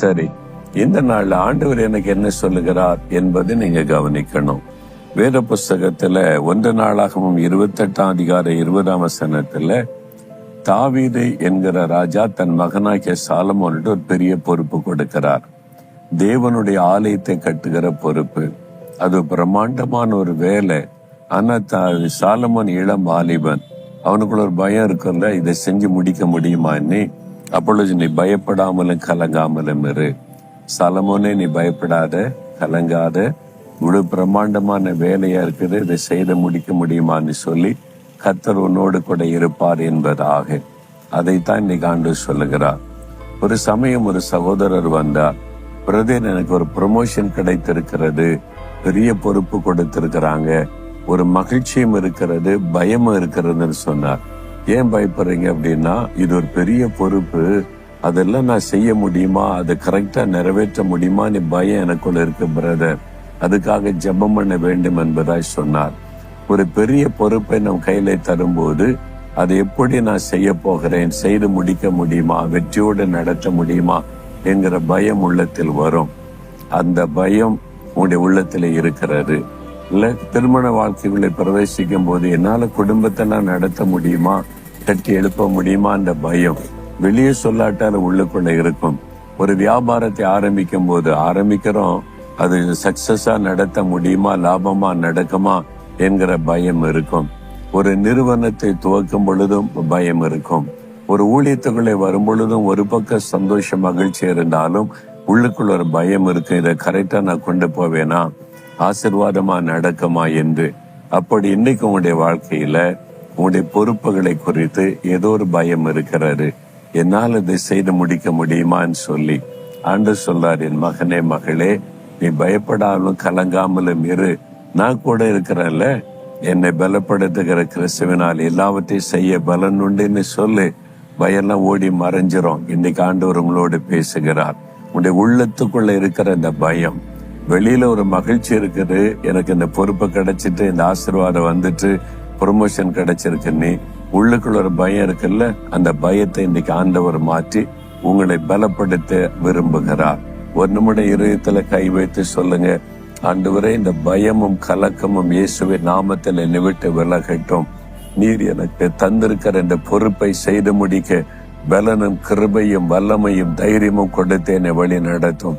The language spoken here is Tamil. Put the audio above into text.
சரி இந்த நாள்ல ஆண்டவர் எனக்கு என்ன சொல்லுகிறார் என்பதை நீங்க கவனிக்கணும். வேத புஸ்தகத்துல ஒன்று நாளாகவும் இருபத்தெட்டாம் அதிகார இருபதாம் வசனத்துல தாவீது என்கிற ராஜா தன் மகனாகிய சாலமோனிட்டு ஒரு பெரிய பொறுப்பு கொடுக்கிறார். தேவனுடைய ஆலயத்தை கட்டுகிற பொறுப்பு. அது பிரம்மாண்டமான ஒரு வேலை. ஆனா சாலமோன் இளம் வாலிபன். அவனுக்குள்ள ஒரு பயம் இருக்குல்ல இதை செஞ்சு முடிக்க முடியுமா நீ அப்பொழுது நீ பயப்படாமலும் கலங்காமலும் இரு. சலமோனே நீ பயப்படாத கலங்காத. இவ்வளவு பிரம்மாண்டமான வேலையா இருக்குது. இதை செய்து முடிக்க முடியுமான்னு சொல்லி கத்தர் உன்னோடு கூட இருப்பார் என்பதாக. அதைத்தான் இன்னைக்கு ஆண்டு சொல்லுகிறார். ஒரு சமயம் ஒரு சகோதரர் வந்தார். பிரதேன் எனக்கு ஒரு ப்ரொமோஷன் கிடைத்திருக்கிறது. பெரிய பொறுப்பு கொடுத்திருக்கிறாங்க. ஒரு மகிழ்ச்சியும் இருக்கிறது பயமும் இருக்கிறதுன்னு சொன்னார். ஏன் பயப்படுறீங்க அப்படின்னா இது ஒரு பெரிய பொறுப்பு. அதெல்லாம் நான் செய்ய முடியுமா? அதை கரெக்டா நிறைவேற்ற முடியுமான்னு பயம் எனக்குள்ள இருக்கு பிரதர் அதுக்காக ஜெபம் பண்ண வேண்டும் என்பதாய் சொன்னார். ஒரு பெரிய பொறுப்பை நம் கையில தரும்போது அதை எப்படி நான் செய்ய போகிறேன்? செய்து முடிக்க முடியுமா? வெற்றியோடு நடத்த முடியுமா? என்கிற பயம் உள்ளத்தில் வரும். அந்த பயம் உங்களுடைய உள்ளத்தில் இருக்கிறது. இல்லை திருமண வாழ்க்கைகளை பிரவேசிக்கும் போது என்னால குடும்பத்தை நான் நடத்த முடியுமா? கட்டி எழுப்ப முடியுமா? அந்த பயம். வெளியே சொல்லாட்டாலும் உள்ளுக்குள்ள இருக்கும். ஒரு வியாபாரத்தை ஆரம்பிக்கும் போது ஆரம்பிக்கிறோம். அது சக்சஸா நடத்த முடியுமா? லாபமா? நடக்குமா? என்கிற பயம் இருக்கும். ஒரு நிறுவனத்தை துவக்கும் பொழுதும் பயம் இருக்கும். ஒரு ஊழியத்துக்குள்ளே வரும் பொழுதும் ஒரு பக்கம் சந்தோஷ மகிழ்ச்சி இருந்தாலும் உள்ளுக்குள்ள ஒரு பயம் இருக்கு இதை கரெக்டா நான் கொண்டு போவேனா? ஆசிர்வாதமா நடக்குமா என்று. அப்படி இன்னைக்கு உங்களுடைய வாழ்க்கையில உங்களுடைய பொறுப்புகளை குறித்து ஏதோ ஒரு பயம் இருக்கிறாரு என்னால் இதை செய்து முடிக்க முடியுமான்னு சொல்லி ஆண்டு சொல்றார் என் மகனே மகளே நீ பயப்படாமலும் கலங்காமலும் இரு. நான் கூட இருக்கிறேன்ல. என்னை பலப்படுத்துகிற கிறிஸ்துவினால் எல்லாவற்றையும் செய்ய பலன் உண்டுன்னு சொல்லு. பயம்லாம் ஓடி மறைஞ்சிரும். இன்னைக்கு ஆண்டவர் உங்களோடு பேசுகிறார். உங்களுடைய உள்ளத்துக்குள்ள இருக்கிற இந்த பயம் வெளியில ஒரு மகிழ்ச்சி இருக்குது. எனக்கு இந்த பொறுப்பு கிடைச்சிட்டு இந்த ஆசீர்வாதம் வந்துட்டு ப்ரொமோஷன் கிடைச்சிருக்குன்னு உள்ளுக்குள்ள ஒரு பயம் இருக்குல்ல? அந்த பயத்தை இன்னைக்கு ஆண்டவர் மாற்றி உங்களை பலப்படுத்த விரும்புகிறார். ஒரு நிமிடம் இருதயத்துல கை வைத்து சொல்லுங்க. ஆண்டவரே இந்த பயமும் கலக்கமும் இயேசுவை நாமத்தில் நிவிட்டு விலகட்டும். நீர் எனக்கு தந்திருக்கிற இந்த பொறுப்பை செய்து முடிக்க பலனும் கிருபையும் வல்லமையும் தைரியமும் கொடுத்து என்னை வழி நடத்தும்